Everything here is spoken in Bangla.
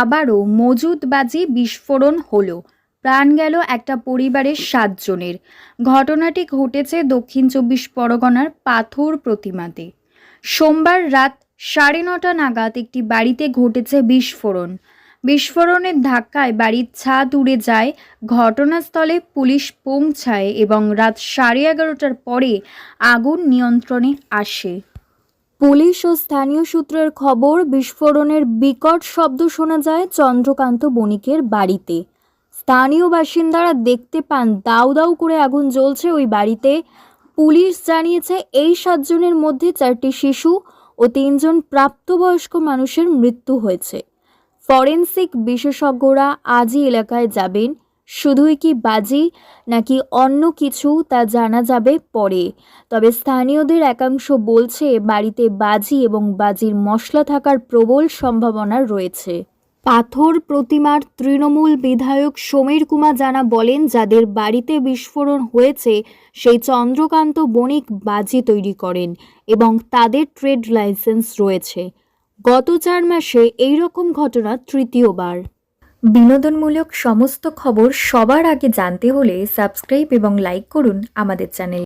আবারও মজুদ বাজি বিস্ফোরণ হলো। প্রাণ গেল একটা পরিবারের সাতজনের। ঘটনাটি ঘটেছে দক্ষিণ চব্বিশ পরগনার পাথর প্রতিমাতে। সোমবার রাত সাড়ে নটা নাগাদ একটি বাড়িতে ঘটেছে বিস্ফোরণ। বিস্ফোরণের ধাক্কায় বাড়ির ছাদ উড়ে যায়, ঘটনাস্থলে পুলিশ পৌঁছায় এবং রাত সাড়ে এগারোটার পরে আগুন নিয়ন্ত্রণে আসে। পুলিশ ও স্থানীয় সূত্রের খবর, বিস্ফোরণের বিকট শব্দ শোনা যায় চন্দ্রকান্ত বণিকের বাড়িতে। স্থানীয় বাসিন্দারা দেখতে পান দাউ দাউ করে আগুন জ্বলছে ওই বাড়িতে। পুলিশ জানিয়েছে এই সাতজনের মধ্যে চারটি শিশু ও তিনজন প্রাপ্তবয়স্ক মানুষের মৃত্যু হয়েছে। ফরেনসিক বিশেষজ্ঞরা আজই এলাকায় যাবেন। শুধুই কি বাজি, নাকি অন্য কিছু তা জানা যাবে পরে? তবে স্থানীয়দের একাংশ বলছে, বাড়িতে বাজি এবং বাজির মশলা থাকার প্রবল সম্ভাবনা রয়েছে। পাথর প্রতিমার তৃণমূল বিধায়ক সমীর কুমার জানা বলেন, যাদের বাড়িতে বিস্ফোরণ হয়েছে, সেই চন্দ্রকান্ত বণিক বাজি তৈরি করেন এবং তাদের ট্রেড লাইসেন্স রয়েছে। গত চার মাসে এই রকম ঘটনা তৃতীয়বার। বিনোদনমূলক সমস্ত খবর সবার আগে জানতে হলে সাবস্ক্রাইব এবং লাইক করুন আমাদের চ্যানেল।